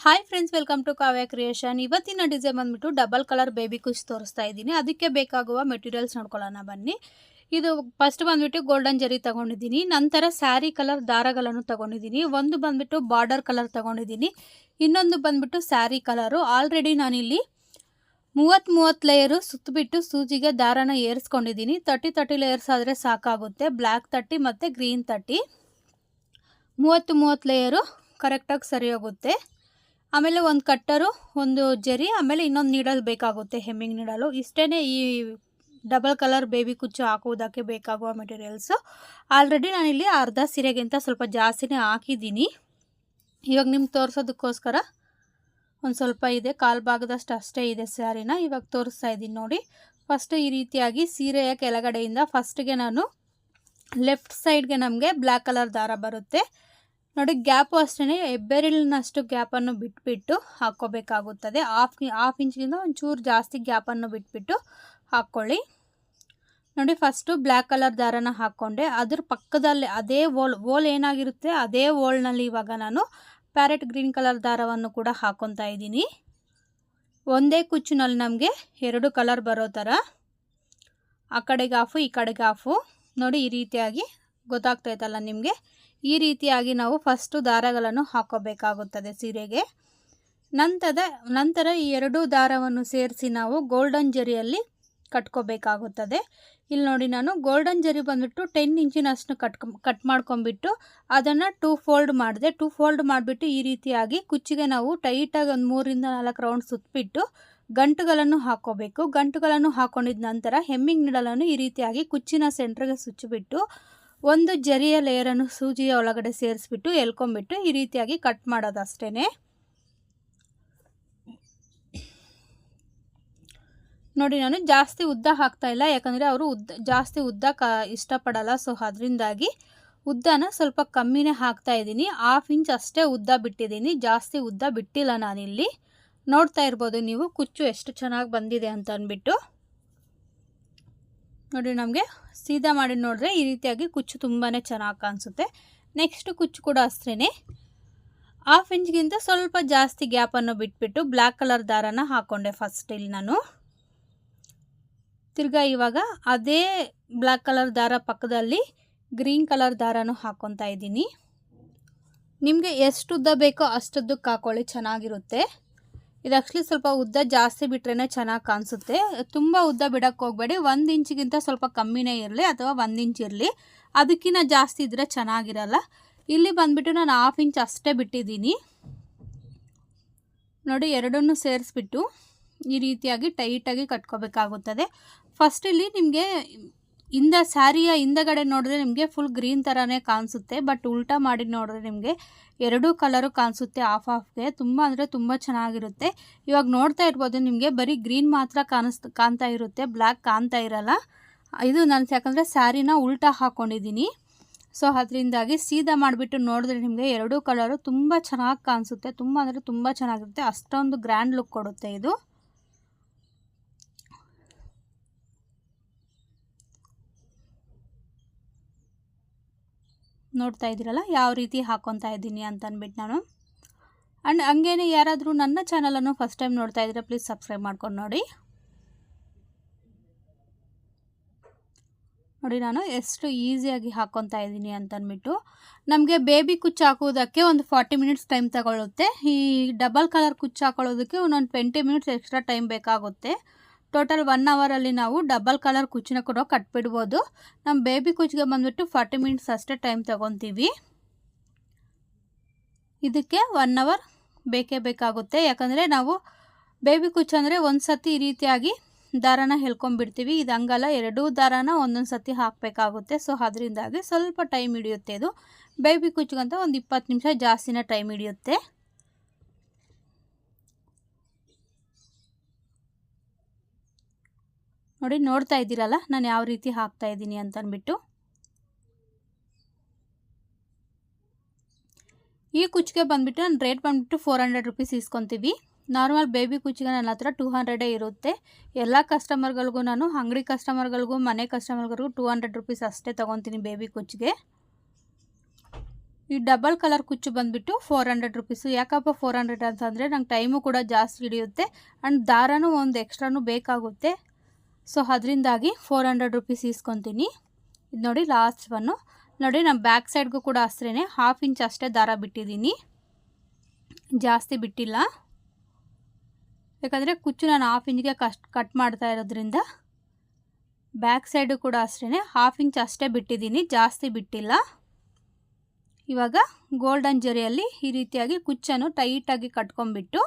Hi friends welcome to Kavya creation ಇವತ್ತಿನ design ಬಂದ್ಬಿಟ್ಟು double colour baby ಕುಶ್ ತೋರಿಸ್ತಾ ಇದ್ದೀನಿ. ಅದಕ್ಕೆ ಬೇಕಾಗುವ ಮೆಟೀರಿಯಲ್ಸ್ ನೋಡ್ಕೊಳ್ಳೋಣ ಬನ್ನಿ. ಇದು ಫಸ್ಟ್ ಬಂದ್ಬಿಟ್ಟು ಗೋಲ್ಡನ್ ಜರಿ ತಗೊಂಡಿದ್ದೀನಿ. ನಂತರ ಸ್ಯಾರಿ ಕಲರ್ ದಾರಗಳನ್ನು ತಗೊಂಡಿದ್ದೀನಿ. ಒಂದು ಬಂದ್ಬಿಟ್ಟು ಬಾರ್ಡರ್ ಕಲರ್ ತಗೊಂಡಿದ್ದೀನಿ. ಇನ್ನೊಂದು ಬಂದ್ಬಿಟ್ಟು ಸ್ಯಾರಿ ಕಲರು ಆಲ್ರೆಡಿ ನಾನಿಲ್ಲಿ ಮೂವತ್ತು ಮೂವತ್ತು ಲೇಯರು ಸುತ್ತಬಿಟ್ಟು ಸೂಜಿಗೆ ದಾರನ ಏರಿಸ್ಕೊಂಡಿದ್ದೀನಿ. ತರ್ಟಿ ತರ್ಟಿ ಲೇಯರ್ಸ್ ಆದರೆ ಸಾಕಾಗುತ್ತೆ. ಬ್ಲ್ಯಾಕ್ ತರ್ಟಿ ಮತ್ತು ಗ್ರೀನ್ ತರ್ಟಿ ಮೂವತ್ತು ಮೂವತ್ತು ಲೇಯರು ಕರೆಕ್ಟಾಗಿ ಸರಿ ಹೋಗುತ್ತೆ. ಆಮೇಲೆ ಒಂದು ಕಟ್ಟರು, ಒಂದು ಜರಿ, ಆಮೇಲೆ ಇನ್ನೊಂದು ನೀಡಲ್ ಬೇಕಾಗುತ್ತೆ, ಹೆಮ್ಮಿಂಗ್ ನೀಡಲು. ಇಷ್ಟೇ ಈ ಡಬಲ್ ಕಲರ್ ಬೇಬಿ ಕುಚ್ಚು ಹಾಕುವುದಕ್ಕೆ ಬೇಕಾಗುವ ಮೆಟೀರಿಯಲ್ಸು ಆಲ್ರೆಡಿ ನಾನಿಲ್ಲಿ ಅರ್ಧ ಸೀರೆಗಿಂತ ಸ್ವಲ್ಪ ಜಾಸ್ತಿನೇ ಹಾಕಿದ್ದೀನಿ. ಇವಾಗ ನಿಮ್ಗೆ ತೋರಿಸೋದಕ್ಕೋಸ್ಕರ ಒಂದು ಸ್ವಲ್ಪ ಇದೆ, ಕಾಲು ಭಾಗದಷ್ಟು ಅಷ್ಟೇ ಇದೆ ಸ್ಯಾರಿನ. ಇವಾಗ ತೋರಿಸ್ತಾ ಇದ್ದೀನಿ ನೋಡಿ. ಫಸ್ಟು ಈ ರೀತಿಯಾಗಿ ಸೀರೆಯ ಕೆಳಗಡೆಯಿಂದ ಫಸ್ಟ್ಗೆ ನಾನು ಲೆಫ್ಟ್ ಸೈಡ್ಗೆ ನಮಗೆ ಬ್ಲ್ಯಾಕ್ ಕಲರ್ ದಾರ ಬರುತ್ತೆ. ನೋಡಿ, ಗ್ಯಾಪು ಅಷ್ಟೇ ಹೆಬ್ಬೆರಳಿನಷ್ಟು ಗ್ಯಾಪನ್ನು ಬಿಟ್ಬಿಟ್ಟು ಹಾಕ್ಕೋಬೇಕಾಗುತ್ತದೆ. ಹಾಫ್ ಹಾಫ್ ಇಂಚ್ಗಿಂತ ಒಂಚೂರು ಜಾಸ್ತಿ ಗ್ಯಾಪನ್ನು ಬಿಟ್ಬಿಟ್ಟು ಹಾಕ್ಕೊಳ್ಳಿ. ನೋಡಿ, ಫಸ್ಟು ಬ್ಲ್ಯಾಕ್ ಕಲರ್ ದಾರನ ಹಾಕ್ಕೊಂಡೆ. ಅದ್ರ ಪಕ್ಕದಲ್ಲಿ ಅದೇ ಓಲ್ ಓಲ್ ಏನಾಗಿರುತ್ತೆ, ಅದೇ ಓಲ್ನಲ್ಲಿ ಇವಾಗ ನಾನು ಪ್ಯಾರೆಟ್ ಗ್ರೀನ್ ಕಲರ್ ದಾರವನ್ನು ಕೂಡ ಹಾಕ್ಕೊತಾ ಇದ್ದೀನಿ. ಒಂದೇ ಕುಚ್ಚಿನಲ್ಲಿ ನಮಗೆ ಎರಡು ಕಲರ್ ಬರೋ ಥರ. ಆ ಕಡೆಗೆ ಹಾಫು ಈ ಕಡೆಗೆ ಹಾಫು ನೋಡಿ, ಈ ರೀತಿಯಾಗಿ ಗೊತ್ತಾಗ್ತಾಯ್ತಲ್ಲ ನಿಮಗೆ? ಈ ರೀತಿಯಾಗಿ ನಾವು ಫಸ್ಟು ದಾರಗಳನ್ನು ಹಾಕೋಬೇಕಾಗುತ್ತದೆ ಸೀರೆಗೆ. ನಂತರದ ನಂತರ ಈ ಎರಡೂ ದಾರವನ್ನು ಸೇರಿಸಿ ನಾವು ಗೋಲ್ಡನ್ ಜರಿಯಲ್ಲಿ ಕಟ್ಕೋಬೇಕಾಗುತ್ತದೆ. ಇಲ್ಲಿ ನೋಡಿ ನಾನು ಗೋಲ್ಡನ್ ಜರಿ ಬಂದುಬಿಟ್ಟು ಟೆನ್ ಇಂಚಿನಷ್ಟು ಕಟ್ ಕಟ್ ಮಾಡ್ಕೊಂಬಿಟ್ಟು ಅದನ್ನು ಟೂ ಫೋಲ್ಡ್ ಮಾಡಿದೆ. ಟೂ ಫೋಲ್ಡ್ ಮಾಡಿಬಿಟ್ಟು ಈ ರೀತಿಯಾಗಿ ಕುಚ್ಚಿಗೆ ನಾವು ಟೈಟಾಗಿ ಒಂದು ಮೂರಿಂದ ನಾಲ್ಕು ರೌಂಡ್ ಸುತ್ತಬಿಟ್ಟು ಗಂಟುಗಳನ್ನು ಹಾಕೋಬೇಕು. ಗಂಟುಗಳನ್ನು ಹಾಕೊಂಡಿದ ನಂತರ ಹೆಮ್ಮಿಂಗ್ ನಿಡಲನ್ನು ಈ ರೀತಿಯಾಗಿ ಕುಚ್ಚಿನ ಸೆಂಟ್ರಿಗೆ ಸುಚ್ಚಿಬಿಟ್ಟು ಒಂದು ಜರಿಯ ಲೇಯರನ್ನು ಸೂಜಿಯ ಒಳಗಡೆ ಸೇರಿಸ್ಬಿಟ್ಟು ಎಲ್ಕೊಂಬಿಟ್ಟು ಈ ರೀತಿಯಾಗಿ ಕಟ್ ಮಾಡೋದು ಅಷ್ಟೇ ನೋಡಿ, ನಾನು ಜಾಸ್ತಿ ಉದ್ದ ಹಾಕ್ತಾ ಇಲ್ಲ, ಯಾಕಂದರೆ ಅವರು ಉದ್ದ, ಜಾಸ್ತಿ ಉದ್ದ ಕ, ಇಷ್ಟಪಡಲ್ಲ. ಸೊ ಅದರಿಂದಾಗಿ ಉದ್ದನ ಸ್ವಲ್ಪ ಕಮ್ಮಿನೇ ಹಾಕ್ತಾ ಇದ್ದೀನಿ. ಹಾಫ್ ಇಂಚ್ ಅಷ್ಟೇ ಉದ್ದ ಬಿಟ್ಟಿದ್ದೀನಿ. ಜಾಸ್ತಿ ಉದ್ದ ಬಿಟ್ಟಿಲ್ಲ ನಾನಿಲ್ಲಿ. ನೋಡ್ತಾ ಇರ್ಬೋದು ನೀವು, ಕುಚ್ಚು ಎಷ್ಟು ಚೆನ್ನಾಗಿ ಬಂದಿದೆ ಅಂತ ಅಂದ್ಬಿಟ್ಟು. ನೋಡಿ ನಮಗೆ ಸೀದಾ ಮಾಡಿ ನೋಡಿದ್ರೆ ಈ ರೀತಿಯಾಗಿ ಕುಚ್ಚು ತುಂಬಾ ಚೆನ್ನಾಗಿ ಕಾಣಿಸುತ್ತೆ. ನೆಕ್ಸ್ಟ್ ಕುಚ್ಚು ಕೂಡ ಅಷ್ಟೇ ಹಾಫ್ ಇಂಚ್ಗಿಂತ ಸ್ವಲ್ಪ ಜಾಸ್ತಿ ಗ್ಯಾಪನ್ನು ಬಿಟ್ಬಿಟ್ಟು ಬ್ಲ್ಯಾಕ್ ಕಲರ್ ದಾರನ ಹಾಕ್ಕೊಂಡೆ ಫಸ್ಟ್ ಇಲ್ಲಿ ನಾನು. ತಿರ್ಗಾ ಇವಾಗ ಅದೇ ಬ್ಲ್ಯಾಕ್ ಕಲರ್ ದಾರ ಪಕ್ಕದಲ್ಲಿ ಗ್ರೀನ್ ಕಲರ್ ದಾರನೂ ಹಾಕ್ಕೊತಾ ಇದ್ದೀನಿ. ನಿಮಗೆ ಎಷ್ಟು ಉದ್ದ ಬೇಕೋ ಅಷ್ಟುದ್ದಕ್ಕೆ ಹಾಕೊಳ್ಳಿ, ಚೆನ್ನಾಗಿರುತ್ತೆ. ಇದು ಆ್ಯಕ್ಚುಲಿ ಸ್ವಲ್ಪ ಉದ್ದ ಜಾಸ್ತಿ ಬಿಟ್ರೇ ಚೆನ್ನಾಗಿ ಕಾಣಿಸುತ್ತೆ. ತುಂಬ ಉದ್ದ ಬಿಡಕ್ಕೆ ಹೋಗಬೇಡಿ. ಒಂದು ಇಂಚಿಗಿಂತ ಸ್ವಲ್ಪ ಕಮ್ಮಿನೇ ಇರಲಿ ಅಥವಾ ಒಂದು ಇಂಚ್ ಇರಲಿ. ಅದಕ್ಕಿಂತ ಜಾಸ್ತಿ ಇದ್ದರೆ ಚೆನ್ನಾಗಿರಲ್ಲ. ಇಲ್ಲಿ ಬಂದುಬಿಟ್ಟು ನಾನು ಹಾಫ್ ಇಂಚ್ ಅಷ್ಟೇ ಬಿಟ್ಟಿದ್ದೀನಿ. ನೋಡಿ, ಎರಡನ್ನೂ ಸೇರಿಸ್ಬಿಟ್ಟು ಈ ರೀತಿಯಾಗಿ ಟೈಟಾಗಿ ಕಟ್ಕೋಬೇಕಾಗುತ್ತದೆ. ಫಸ್ಟ್ ಇಲ್ಲಿ ನಿಮಗೆ ಹಿಂದ ಸ್ಯಾರಿಯ ಹಿಂದಗಡೆ ನೋಡಿದ್ರೆ ನಿಮಗೆ ಫುಲ್ ಗ್ರೀನ್ ಥರನೇ ಕಾಣಿಸುತ್ತೆ ಬಟ್ ಉಲ್ಟಾ ಮಾಡಿ ನೋಡಿದ್ರೆ ನಿಮಗೆ ಎರಡೂ ಕಲರು ಕಾಣಿಸುತ್ತೆ ಆಫ್ ಆಫ್ಗೆ ತುಂಬ ಅಂದರೆ ತುಂಬ ಚೆನ್ನಾಗಿರುತ್ತೆ. ಇವಾಗ ನೋಡ್ತಾ ಇರ್ಬೋದು ನಿಮಗೆ ಬರೀ ಗ್ರೀನ್ ಮಾತ್ರ ಕಾಣಿಸ್, ಕಾಣ್ತಾ ಇರುತ್ತೆ ಬ್ಲ್ಯಾಕ್ ಕಾಣ್ತಾ ಇರಲ್ಲ. ಇದು ನಾನು ಯಾಕಂದರೆ ಸ್ಯಾರಿನ ಉಲ್ಟಾ ಹಾಕ್ಕೊಂಡಿದ್ದೀನಿ ಸೊ ಅದರಿಂದಾಗಿ ಸೀದಾ ಮಾಡಿಬಿಟ್ಟು ನೋಡಿದ್ರೆ ನಿಮಗೆ ಎರಡೂ ಕಲರು ತುಂಬ ಚೆನ್ನಾಗಿ ಕಾಣಿಸುತ್ತೆ, ತುಂಬ ಅಂದರೆ ತುಂಬ ಚೆನ್ನಾಗಿರುತ್ತೆ. ಅಷ್ಟೊಂದು ಗ್ರ್ಯಾಂಡ್ ಲುಕ್ ಕೊಡುತ್ತೆ ಇದು. ನೋಡ್ತಾ ಇದ್ದೀರಲ್ಲ? ಯಾವ ರೀತಿ ಹಾಕ್ಕೊತಾ ಇದ್ದೀನಿ ಅಂತ ಅಂದ್ಬಿಟ್ಟು ನಾನು. ಆ್ಯಂಡ್ ಹಂಗೇನೆ ಯಾರಾದರೂ ನನ್ನ ಚಾನಲನ್ನು ಫಸ್ಟ್ ಟೈಮ್ ನೋಡ್ತಾ ಇದ್ದರೆ ಪ್ಲೀಸ್ ಸಬ್ಸ್ಕ್ರೈಬ್ ಮಾಡ್ಕೊಂಡು ನೋಡಿ. ನೋಡಿ ನಾನು ಎಷ್ಟು ಈಸಿಯಾಗಿ ಹಾಕ್ಕೊತಾ ಇದ್ದೀನಿ ಅಂತಂದ್ಬಿಟ್ಟು ನಮಗೆ ಬೇಬಿ ಕುಚ್ಚು ಹಾಕೋದಕ್ಕೆ ಒಂದು ಫಾರ್ಟಿ ಮಿನಿಟ್ಸ್ ಟೈಮ್ ತಗೊಳ್ಳುತ್ತೆ ಈ ಡಬಲ್ ಕಲರ್ ಕುಚ್ಚು ಹಾಕೊಳ್ಳೋದಕ್ಕೆ ಒಂದೊಂದು ಟ್ವೆಂಟಿ ಮಿನಿಟ್ಸ್ ಎಕ್ಸ್ಟ್ರಾ ಟೈಮ್ ಬೇಕಾಗುತ್ತೆ. ಟೋಟಲ್ ಒನ್ ಅವರಲ್ಲಿ ನಾವು ಡಬಲ್ ಕಲರ್ ಕುಚ್ಚಿನ ಕೂಡ ಕಟ್ಬಿಡ್ಬೋದು. ನಮ್ಮ ಬೇಬಿ ಕುಚ್ಚಿಗೆ ಬಂದುಬಿಟ್ಟು ಫಾರ್ಟಿ ಮಿನಿಟ್ಸ್ ಅಷ್ಟೇ ಟೈಮ್ ತೊಗೊತೀವಿ. ಇದಕ್ಕೆ ಒನ್ ಅವರ್ ಬೇಕೇ ಬೇಕಾಗುತ್ತೆ. ಯಾಕಂದರೆ ನಾವು ಬೇಬಿ ಕುಚ್ಚು ಅಂದರೆ ಒಂದು ಸತಿ ಈ ರೀತಿಯಾಗಿ ದಾರನ ಹೇಳ್ಕೊಂಬಿಡ್ತೀವಿ ಇದು ಹಂಗಲ್ಲ, ಎರಡೂ ದಾರನ ಒಂದೊಂದು ಸತಿ ಹಾಕಬೇಕಾಗುತ್ತೆ. ಸೊ ಅದರಿಂದಾಗಿ ಸ್ವಲ್ಪ ಟೈಮ್ ಹಿಡಿಯುತ್ತೆ ಇದು. ಬೇಬಿ ಕುಚ್ಚಿಗಂತ ಒಂದು ಇಪ್ಪತ್ತು ನಿಮಿಷ ಜಾಸ್ತಿನ ಟೈಮ್ ಹಿಡಿಯುತ್ತೆ. ನೋಡಿ, ನೋಡ್ತಾ ಇದ್ದೀರಲ್ಲ, ನಾನು ಯಾವ ರೀತಿ ಹಾಕ್ತಾ ಇದ್ದೀನಿ ಅಂತ ಅಂದ್ಬಿಟ್ಟು ಈ ಕುಚ್ಚಿಗೆ ಬಂದುಬಿಟ್ಟು ನಾನು ರೇಟ್ ಬಂದುಬಿಟ್ಟು ಫೋರ್ ಹಂಡ್ರೆಡ್ ರುಪೀಸ್ ಇಸ್ಕೊತೀವಿ ನಾರ್ಮಲ್ ಬೇಬಿ ಕುಚ್ಚಿಗೆ ನನ್ನ ಹತ್ರ ಟೂ ಹಂಡ್ರೆಡೇ ಇರುತ್ತೆ. ಎಲ್ಲ ಕಸ್ಟಮರ್ಗಳಿಗೂ ನಾನು, ಅಂಗಡಿ ಕಸ್ಟಮರ್ಗಳಿಗೂ, ಮನೆ ಕಸ್ಟಮರ್ಗಳಿಗೂ ಟೂ ಹಂಡ್ರೆಡ್ ರುಪೀಸ್ ಅಷ್ಟೇ ತೊಗೊತೀನಿ ಬೇಬಿ ಕುಚ್ಚಿಗೆ. ಈ ಡಬಲ್ ಕಲರ್ ಕುಚ್ಚು ಬಂದುಬಿಟ್ಟು ಫೋರ್ ಹಂಡ್ರೆಡ್ ರುಪೀಸು. ಯಾಕಪ್ಪ ಫೋರ್ ಹಂಡ್ರೆಡ್ ಅಂತಂದರೆ ನಂಗೆ ಟೈಮು ಕೂಡ ಜಾಸ್ತಿ ಹಿಡಿಯುತ್ತೆ. ಆ್ಯಂಡ್ ದಾರನೂ ಒಂದು ಎಕ್ಸ್ಟ್ರಾನು ಬೇಕಾಗುತ್ತೆ. ಸೊ ಅದರಿಂದಾಗಿ ಫೋರ್ ಹಂಡ್ರೆಡ್ ರುಪೀಸ್ ಇಸ್ಕೊತೀನಿ ಇದು ನೋಡಿ ಲಾಸ್ಟ್ ಒನ್ನು ನೋಡಿ ನಾನು ಬ್ಯಾಕ್ ಸೈಡ್ಗೂ ಕೂಡ ಅಷ್ಟೇ ಹಾಫ್ ಇಂಚ್ ಅಷ್ಟೇ ದಾರ ಬಿಟ್ಟಿದ್ದೀನಿ. ಜಾಸ್ತಿ ಬಿಟ್ಟಿಲ್ಲ. ಯಾಕಂದರೆ ಕುಚ್ಚು ನಾನು ಹಾಫ್ ಇಂಚ್ಗೆ ಕಷ್ಟ ಕಟ್ ಮಾಡ್ತಾ ಇರೋದ್ರಿಂದ ಬ್ಯಾಕ್ ಸೈಡು ಕೂಡ ಅಷ್ಟೇ ಹಾಫ್ ಇಂಚ್ ಅಷ್ಟೇ ಬಿಟ್ಟಿದ್ದೀನಿ, ಜಾಸ್ತಿ ಬಿಟ್ಟಿಲ್ಲ. ಇವಾಗ ಗೋಲ್ಡನ್ ಜರಿಯಲ್ಲಿ ಈ ರೀತಿಯಾಗಿ ಕುಚ್ಚನ್ನು ಟೈಟಾಗಿ ಕಟ್ಕೊಂಡ್ಬಿಟ್ಟು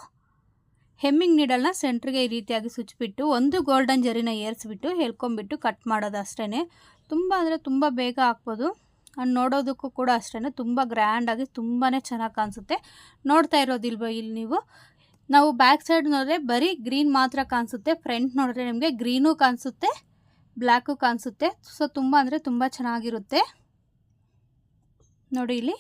ಹೆಮ್ಮಿಂಗ್ ನೀಡಲ್ನ ಸೆಂಟ್ರಿಗೆ ಈ ರೀತಿಯಾಗಿ ಸುಚ್ಚಿಬಿಟ್ಟು ಒಂದು ಗೋಲ್ಡನ್ ಜರಿನ ಏರಿಸ್ಬಿಟ್ಟು ಹೇಳ್ಕೊಂಬಿಟ್ಟು ಕಟ್ ಮಾಡೋದು ಅಷ್ಟೇ ತುಂಬ ಅಂದರೆ ತುಂಬ ಬೇಗ ಹಾಕ್ಬೋದು. ಅಂಡ್ ನೋಡೋದಕ್ಕೂ ಕೂಡ ಅಷ್ಟೇ ತುಂಬ ಗ್ರ್ಯಾಂಡಾಗಿ ತುಂಬಾ ಚೆನ್ನಾಗಿ ಕಾಣಿಸುತ್ತೆ. ನೋಡ್ತಾ ಇರೋದಿಲ್ವ ಇಲ್ಲಿ ನೀವು? ನಾವು ಬ್ಯಾಕ್ ಸೈಡ್ ನೋಡಿದ್ರೆ ಬರೀ ಗ್ರೀನ್ ಮಾತ್ರ ಕಾಣಿಸುತ್ತೆ. ಫ್ರಂಟ್ ನೋಡಿದ್ರೆ ನಿಮಗೆ ಗ್ರೀನೂ ಕಾಣಿಸುತ್ತೆ, ಬ್ಲ್ಯಾಕು ಕಾಣಿಸುತ್ತೆ. ಸೊ ತುಂಬ ಅಂದರೆ ತುಂಬ ಚೆನ್ನಾಗಿರುತ್ತೆ. ನೋಡಿ ಇಲ್ಲಿ.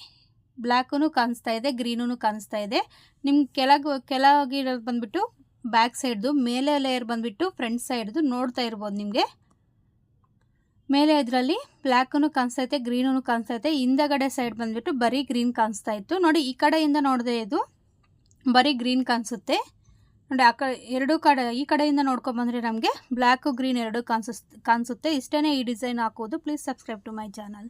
ಬ್ಲ್ಯಾಕೂ ಕಾಣಿಸ್ತಾ ಇದೆ ಗ್ರೀನೂ ಕಾಣಿಸ್ತಾ ಇದೆ. ನಿಮ್ಗೆ ಕೆಳಗೆ ಕೆಳಗಿರೋದು ಬಂದುಬಿಟ್ಟು ಬ್ಯಾಕ್ ಸೈಡ್ದು, ಮೇಲೆ ಲೇಯರ್ ಬಂದುಬಿಟ್ಟು ಫ್ರಂಟ್ ಸೈಡ್ದು ನೋಡ್ತಾ ಇರ್ಬೋದು ನಿಮಗೆ. ಮೇಲೆ ಇದರಲ್ಲಿ ಬ್ಲ್ಯಾಕೂ ಕಾಣಿಸ್ತಾ ಇದೆ ಗ್ರೀನೂ ಕಾಣಿಸ್ತಾ ಇದೆ. ಹಿಂದಗಡೆ ಸೈಡ್ ಬಂದುಬಿಟ್ಟು ಬರೀ ಗ್ರೀನ್ ಕಾಣಿಸ್ತಾ ಇತ್ತು. ನೋಡಿ, ಈ ಕಡೆಯಿಂದ ನೋಡಿದೆ ಇದು ಬರೀ ಗ್ರೀನ್ ಕಾಣಿಸುತ್ತೆ. ನೋಡಿ, ಆ ಕಡೆ, ಎರಡು ಕಡೆ, ಈ ಕಡೆಯಿಂದ ನೋಡ್ಕೊಂಬಂದರೆ ನಮಗೆ ಬ್ಲ್ಯಾಕು ಗ್ರೀನ್ ಎರಡು ಕಾಣಿಸ್ ಕಾಣಿಸುತ್ತೆ. ಇಷ್ಟೇ ಈ ಡಿಸೈನ್ ಹಾಕೋದು. Please subscribe to my channel